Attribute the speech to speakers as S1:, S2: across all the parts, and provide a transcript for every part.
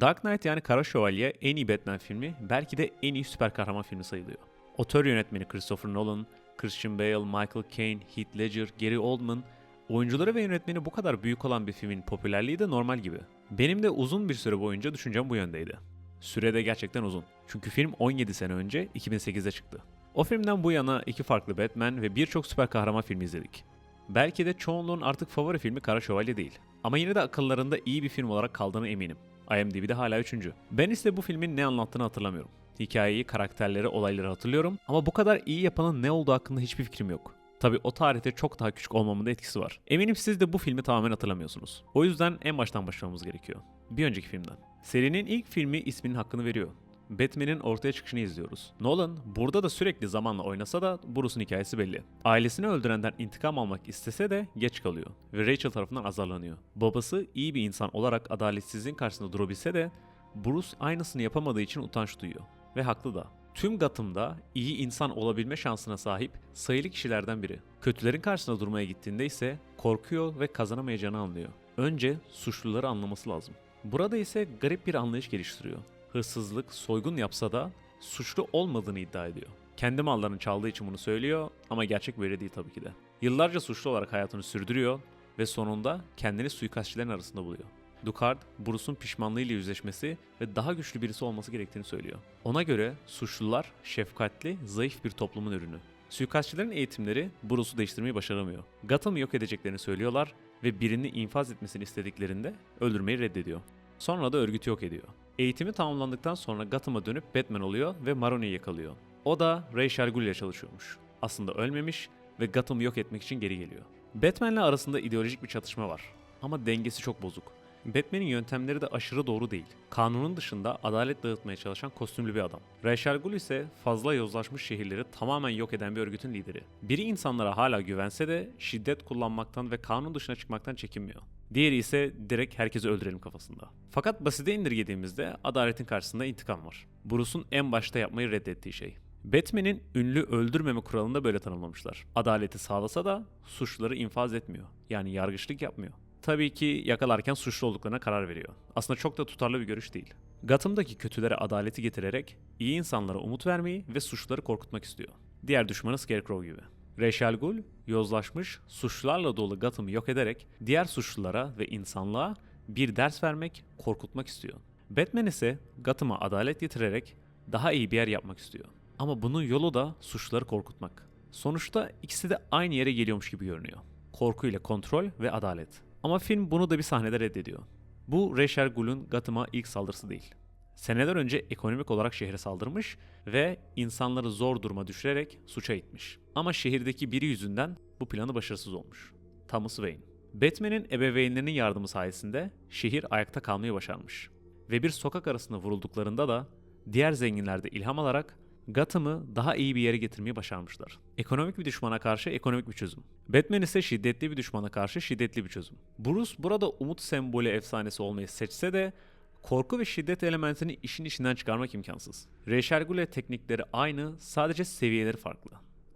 S1: Dark Knight yani Kara Şövalye en iyi Batman filmi, belki de en iyi süper kahraman filmi sayılıyor. Otör yönetmeni Christopher Nolan, Christian Bale, Michael Caine, Heath Ledger, Gary Oldman, oyuncuları ve yönetmeni bu kadar büyük olan bir filmin popülerliği de normal gibi. Benim de uzun bir süre boyunca düşüncem bu yöndeydi. Süre de gerçekten uzun. Çünkü film 17 sene önce 2008'de çıktı. O filmden bu yana iki farklı Batman ve birçok süper kahraman filmi izledik. Belki de çoğunluğun artık favori filmi Kara Şövalye değil. Ama yine de akıllarında iyi bir film olarak kaldığını eminim. IMDb'de hala üçüncü. Ben ise bu filmin ne anlattığını hatırlamıyorum. Hikayeyi, karakterleri, olayları hatırlıyorum ama bu kadar iyi yapanın ne olduğu hakkında hiçbir fikrim yok. Tabi o tarihte çok daha küçük olmamın da etkisi var. Eminim siz de bu filmi tamamen hatırlamıyorsunuz. O yüzden en baştan başlamamız gerekiyor. Bir önceki filmden. Serinin ilk filmi isminin hakkını veriyor. Batman'in ortaya çıkışını izliyoruz. Nolan burada da sürekli zamanla oynasa da Bruce'un hikayesi belli. Ailesini öldürenden intikam almak istese de geç kalıyor ve Rachel tarafından azarlanıyor. Babası iyi bir insan olarak adaletsizliğin karşısında durabilse de Bruce aynısını yapamadığı için utanç duyuyor. Ve haklı da. Tüm Gotham'da iyi insan olabilme şansına sahip sayılı kişilerden biri. Kötülerin karşısına durmaya gittiğinde ise korkuyor ve kazanamayacağını anlıyor. Önce suçluları anlaması lazım. Burada ise garip bir anlayış geliştiriyor hırsızlık, soygun yapsa da suçlu olmadığını iddia ediyor. Kendi mallarını çaldığı için bunu söylüyor ama gerçek böyle değil tabii ki de. Yıllarca suçlu olarak hayatını sürdürüyor ve sonunda kendini suikastçilerin arasında buluyor. Ducard, Bruce'un pişmanlığıyla yüzleşmesi ve daha güçlü birisi olması gerektiğini söylüyor. Ona göre suçlular şefkatli, zayıf bir toplumun ürünü. Suikastçilerin eğitimleri Bruce'u değiştirmeyi başaramıyor. Gotham'ı yok edeceklerini söylüyorlar ve birini infaz etmesini istediklerinde öldürmeyi reddediyor. Sonra da örgütü yok ediyor. Eğitimi tamamlandıktan sonra Gotham'a dönüp Batman oluyor ve Maroni'yi yakalıyor. O da Ray ile çalışıyormuş. Aslında ölmemiş ve Gotham'ı yok etmek için geri geliyor. Batman'le arasında ideolojik bir çatışma var. Ama dengesi çok bozuk. Batman'in yöntemleri de aşırı doğru değil. Kanunun dışında adalet dağıtmaya çalışan kostümlü bir adam. Ra's al ise fazla yozlaşmış şehirleri tamamen yok eden bir örgütün lideri. Biri insanlara hala güvense de şiddet kullanmaktan ve kanun dışına çıkmaktan çekinmiyor. Diğeri ise direkt herkesi öldürelim kafasında. Fakat basite indirgediğimizde adaletin karşısında intikam var. Bruce'un en başta yapmayı reddettiği şey. Batman'in ünlü öldürmeme kuralını da böyle tanımlamışlar. Adaleti sağlasa da suçluları infaz etmiyor. Yani yargıçlık yapmıyor. Tabii ki yakalarken suçlu olduklarına karar veriyor. Aslında çok da tutarlı bir görüş değil. Gotham'daki kötülere adaleti getirerek iyi insanlara umut vermeyi ve suçluları korkutmak istiyor. Diğer düşmanı Scarecrow gibi. Reşal Gul, yozlaşmış, suçlularla dolu Gotham'ı yok ederek diğer suçlulara ve insanlığa bir ders vermek, korkutmak istiyor. Batman ise Gotham'a adalet getirerek daha iyi bir yer yapmak istiyor. Ama bunun yolu da suçluları korkutmak. Sonuçta ikisi de aynı yere geliyormuş gibi görünüyor. Korku ile kontrol ve adalet. Ama film bunu da bir sahnede reddediyor. Bu Reşer Gul'un Gotham'a ilk saldırısı değil. Seneler önce ekonomik olarak şehre saldırmış ve insanları zor duruma düşürerek suça itmiş. Ama şehirdeki biri yüzünden bu planı başarısız olmuş. Thomas Wayne. Batman'in ebeveynlerinin yardımı sayesinde şehir ayakta kalmayı başarmış. Ve bir sokak arasında vurulduklarında da diğer zenginler de ilham alarak Gotham'ı daha iyi bir yere getirmeyi başarmışlar. Ekonomik bir düşmana karşı ekonomik bir çözüm. Batman ise şiddetli bir düşmana karşı şiddetli bir çözüm. Bruce burada umut sembolü efsanesi olmayı seçse de korku ve şiddet elementini işin içinden çıkarmak imkansız. Reşergule teknikleri aynı, sadece seviyeleri farklı.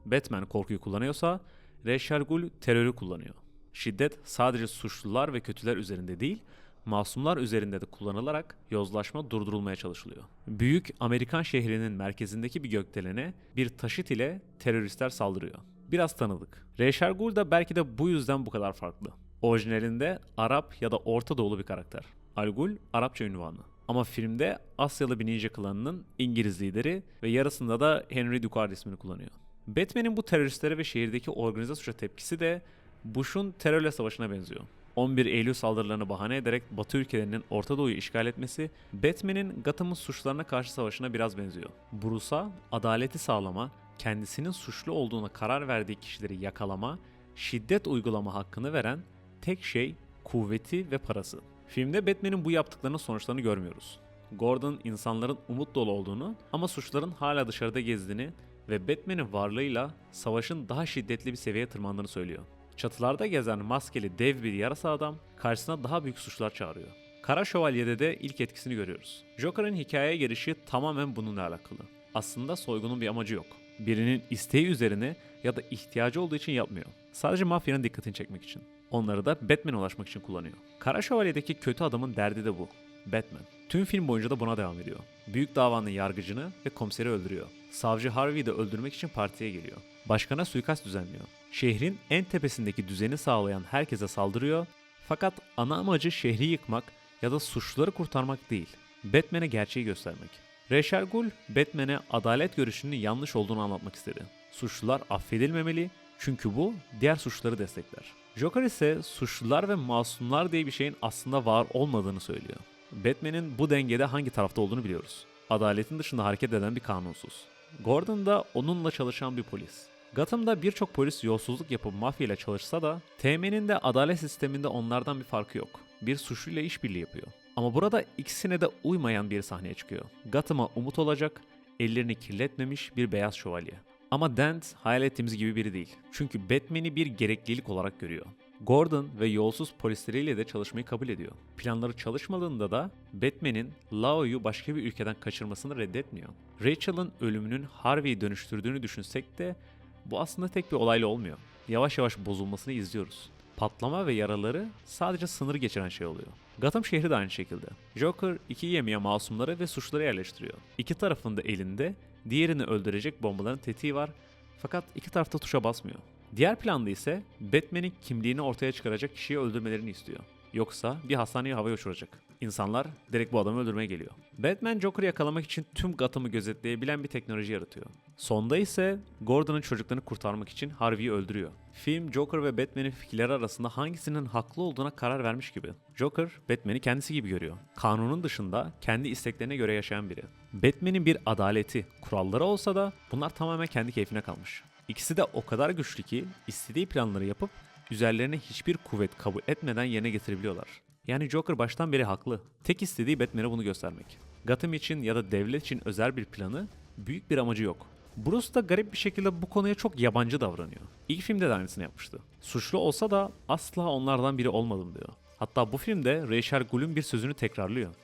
S1: Batman korkuyu kullanıyorsa, Reşergul terörü kullanıyor. Şiddet sadece suçlular ve kötüler üzerinde değil, masumlar üzerinde de kullanılarak yozlaşma durdurulmaya çalışılıyor. Büyük Amerikan şehrinin merkezindeki bir gökdelene bir taşıt ile teröristler saldırıyor. Biraz tanıdık. Reşergul da belki de bu yüzden bu kadar farklı. Orijinalinde Arap ya da Orta Doğulu bir karakter. Algul Arapça ünvanı. Ama filmde Asyalı bir ninja klanının İngiliz lideri ve yarısında da Henry Ducard ismini kullanıyor. Batman'in bu teröristlere ve şehirdeki organize suça tepkisi de Bush'un terörle savaşına benziyor. 11 Eylül saldırılarını bahane ederek Batı ülkelerinin Orta Doğu'yu işgal etmesi, Batman'in Gotham'ın suçlarına karşı savaşına biraz benziyor. Bruce'a adaleti sağlama, kendisinin suçlu olduğuna karar verdiği kişileri yakalama, şiddet uygulama hakkını veren tek şey kuvveti ve parası. Filmde Batman'in bu yaptıklarının sonuçlarını görmüyoruz. Gordon insanların umut dolu olduğunu ama suçların hala dışarıda gezdiğini ve Batman'in varlığıyla savaşın daha şiddetli bir seviyeye tırmandığını söylüyor. Çatılarda gezen maskeli dev bir yarasa adam karşısına daha büyük suçlar çağırıyor. Kara Şövalye'de de ilk etkisini görüyoruz. Joker'ın hikayeye gelişi tamamen bununla alakalı. Aslında soygunun bir amacı yok. Birinin isteği üzerine ya da ihtiyacı olduğu için yapmıyor. Sadece mafyanın dikkatini çekmek için. Onları da Batman'e ulaşmak için kullanıyor. Kara Şövalye'deki kötü adamın derdi de bu. Batman. Tüm film boyunca da buna devam ediyor. Büyük davanın yargıcını ve komiseri öldürüyor. Savcı Harvey'i de öldürmek için partiye geliyor. Başkana suikast düzenliyor. Şehrin en tepesindeki düzeni sağlayan herkese saldırıyor. Fakat ana amacı şehri yıkmak ya da suçluları kurtarmak değil. Batman'e gerçeği göstermek. Reşer Gul, Batman'e adalet görüşünün yanlış olduğunu anlatmak istedi. Suçlular affedilmemeli çünkü bu diğer suçları destekler. Joker ise suçlular ve masumlar diye bir şeyin aslında var olmadığını söylüyor. Batman'in bu dengede hangi tarafta olduğunu biliyoruz. Adaletin dışında hareket eden bir kanunsuz. Gordon da onunla çalışan bir polis. Gotham'da birçok polis yolsuzluk yapıp mafya ile çalışsa da TM'nin de adalet sisteminde onlardan bir farkı yok. Bir suçluyla işbirliği yapıyor. Ama burada ikisine de uymayan bir sahneye çıkıyor. Gotham'a umut olacak, ellerini kirletmemiş bir beyaz şövalye. Ama Dent hayal ettiğimiz gibi biri değil. Çünkü Batman'i bir gereklilik olarak görüyor. Gordon ve yolsuz polisleriyle de çalışmayı kabul ediyor. Planları çalışmadığında da Batman'in Lao'yu başka bir ülkeden kaçırmasını reddetmiyor. Rachel'ın ölümünün Harvey'i dönüştürdüğünü düşünsek de bu aslında tek bir olayla olmuyor. Yavaş yavaş bozulmasını izliyoruz. Patlama ve yaraları sadece sınır geçiren şey oluyor. Gotham şehri de aynı şekilde. Joker iki gemiye masumları ve suçları yerleştiriyor. İki tarafın da elinde diğerini öldürecek bombaların tetiği var fakat iki tarafta tuşa basmıyor. Diğer planda ise Batman'in kimliğini ortaya çıkaracak kişiyi öldürmelerini istiyor. Yoksa bir hastaneyi havaya uçuracak. İnsanlar direkt bu adamı öldürmeye geliyor. Batman Joker'ı yakalamak için tüm Gotham'ı gözetleyebilen bir teknoloji yaratıyor. Sonda ise Gordon'ın çocuklarını kurtarmak için Harvey'i öldürüyor. Film Joker ve Batman'in fikirleri arasında hangisinin haklı olduğuna karar vermiş gibi. Joker, Batman'i kendisi gibi görüyor. Kanunun dışında kendi isteklerine göre yaşayan biri. Batman'in bir adaleti, kuralları olsa da bunlar tamamen kendi keyfine kalmış. İkisi de o kadar güçlü ki istediği planları yapıp üzerlerine hiçbir kuvvet kabul etmeden yerine getirebiliyorlar. Yani Joker baştan beri haklı. Tek istediği Batman'e bunu göstermek. Gotham için ya da devlet için özel bir planı, büyük bir amacı yok. Bruce da garip bir şekilde bu konuya çok yabancı davranıyor. İlk filmde de aynısını yapmıştı. Suçlu olsa da asla onlardan biri olmadım diyor. Hatta bu filmde Rachel Gul'ün bir sözünü tekrarlıyor.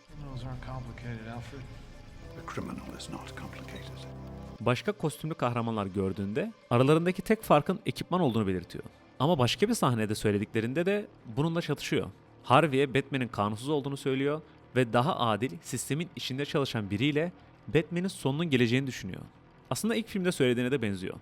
S1: Başka kostümlü kahramanlar gördüğünde aralarındaki tek farkın ekipman olduğunu belirtiyor. Ama başka bir sahnede söylediklerinde de bununla çatışıyor. Harvey'e Batman'in kanunsuz olduğunu söylüyor ve daha adil, sistemin içinde çalışan biriyle Batman'in sonunun geleceğini düşünüyor. Aslında ilk filmde söylediğine de benziyor.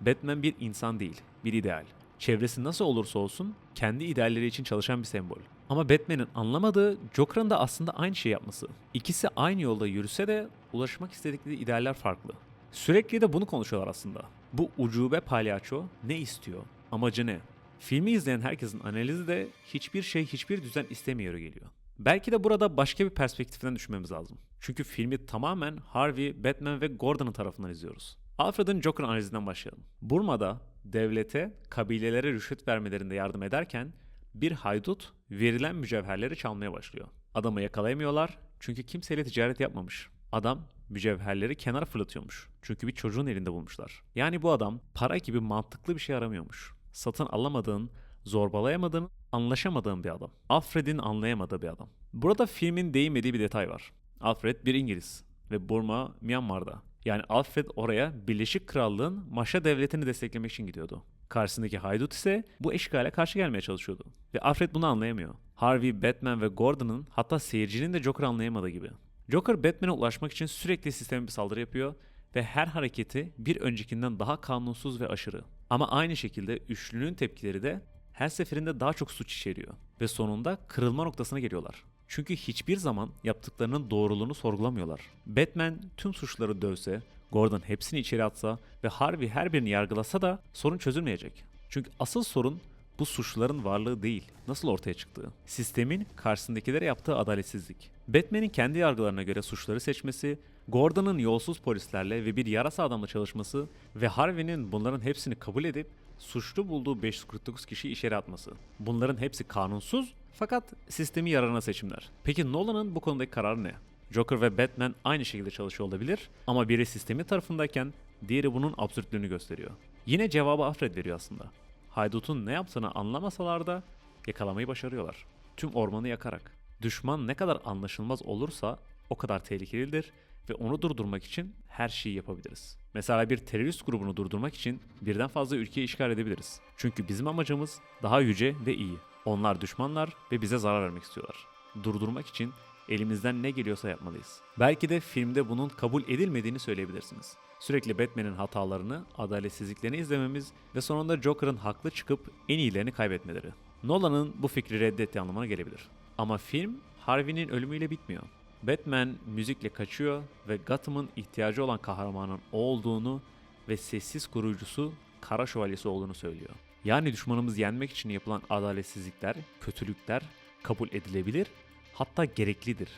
S1: Batman bir insan değil, bir ideal. Çevresi nasıl olursa olsun kendi idealleri için çalışan bir sembol. Ama Batman'in anlamadığı Joker'ın da aslında aynı şey yapması. İkisi aynı yolda yürüse de ulaşmak istedikleri idealler farklı. Sürekli de bunu konuşuyorlar aslında. Bu ucube palyaço ne istiyor? Amacı ne? Filmi izleyen herkesin analizi de hiçbir şey hiçbir düzen istemiyor geliyor. Belki de burada başka bir perspektiften düşünmemiz lazım. Çünkü filmi tamamen Harvey, Batman ve Gordon'ın tarafından izliyoruz. Alfred'ın Joker analizinden başlayalım. Burma'da devlete, kabilelere rüşvet vermelerinde yardım ederken bir haydut verilen mücevherleri çalmaya başlıyor. Adamı yakalayamıyorlar çünkü kimseyle ticaret yapmamış. Adam mücevherleri kenara fırlatıyormuş. Çünkü bir çocuğun elinde bulmuşlar. Yani bu adam para gibi mantıklı bir şey aramıyormuş. Satın alamadığın, zorbalayamadığın, anlaşamadığın bir adam. Alfred'in anlayamadığı bir adam. Burada filmin değinmediği bir detay var. Alfred bir İngiliz ve Burma Myanmar'da. Yani Alfred oraya Birleşik Krallığın Maşa devletini desteklemek için gidiyordu. Karşısındaki haydut ise bu eşgale karşı gelmeye çalışıyordu. Ve Alfred bunu anlayamıyor. Harvey, Batman ve Gordon'ın hatta seyircinin de Joker anlayamadığı gibi. Joker Batman'e ulaşmak için sürekli sisteme bir saldırı yapıyor ve her hareketi bir öncekinden daha kanunsuz ve aşırı. Ama aynı şekilde üçlünün tepkileri de her seferinde daha çok suç içeriyor ve sonunda kırılma noktasına geliyorlar. Çünkü hiçbir zaman yaptıklarının doğruluğunu sorgulamıyorlar. Batman tüm suçları dövse, Gordon hepsini içeri atsa ve Harvey her birini yargılasa da sorun çözülmeyecek. Çünkü asıl sorun bu suçluların varlığı değil, nasıl ortaya çıktığı. Sistemin karşısındakilere yaptığı adaletsizlik. Batman'in kendi yargılarına göre suçları seçmesi, Gordon'ın yolsuz polislerle ve bir yarasa adamla çalışması ve Harvey'nin bunların hepsini kabul edip suçlu bulduğu 549 kişiyi içeri atması. Bunların hepsi kanunsuz fakat sistemi yararına seçimler. Peki Nolan'ın bu konudaki kararı ne? Joker ve Batman aynı şekilde çalışıyor olabilir ama biri sistemi tarafındayken diğeri bunun absürtlüğünü gösteriyor. Yine cevabı Alfred veriyor aslında. Haydut'un ne yaptığını anlamasalar da yakalamayı başarıyorlar. Tüm ormanı yakarak. Düşman ne kadar anlaşılmaz olursa o kadar tehlikelidir ve onu durdurmak için her şeyi yapabiliriz. Mesela bir terörist grubunu durdurmak için birden fazla ülkeyi işgal edebiliriz. Çünkü bizim amacımız daha yüce ve iyi. Onlar düşmanlar ve bize zarar vermek istiyorlar. Durdurmak için Elimizden ne geliyorsa yapmalıyız. Belki de filmde bunun kabul edilmediğini söyleyebilirsiniz. Sürekli Batman'in hatalarını, adaletsizliklerini izlememiz ve sonunda Joker'ın haklı çıkıp en iyilerini kaybetmeleri. Nolan'ın bu fikri reddettiği anlamına gelebilir. Ama film Harvey'nin ölümüyle bitmiyor. Batman müzikle kaçıyor ve Gotham'ın ihtiyacı olan kahramanın o olduğunu ve sessiz koruyucusu Kara Şövalyesi olduğunu söylüyor. Yani düşmanımızı yenmek için yapılan adaletsizlikler, kötülükler kabul edilebilir, hatta gereklidir.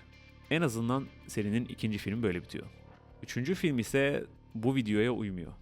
S1: En azından serinin ikinci filmi böyle bitiyor. Üçüncü film ise bu videoya uymuyor.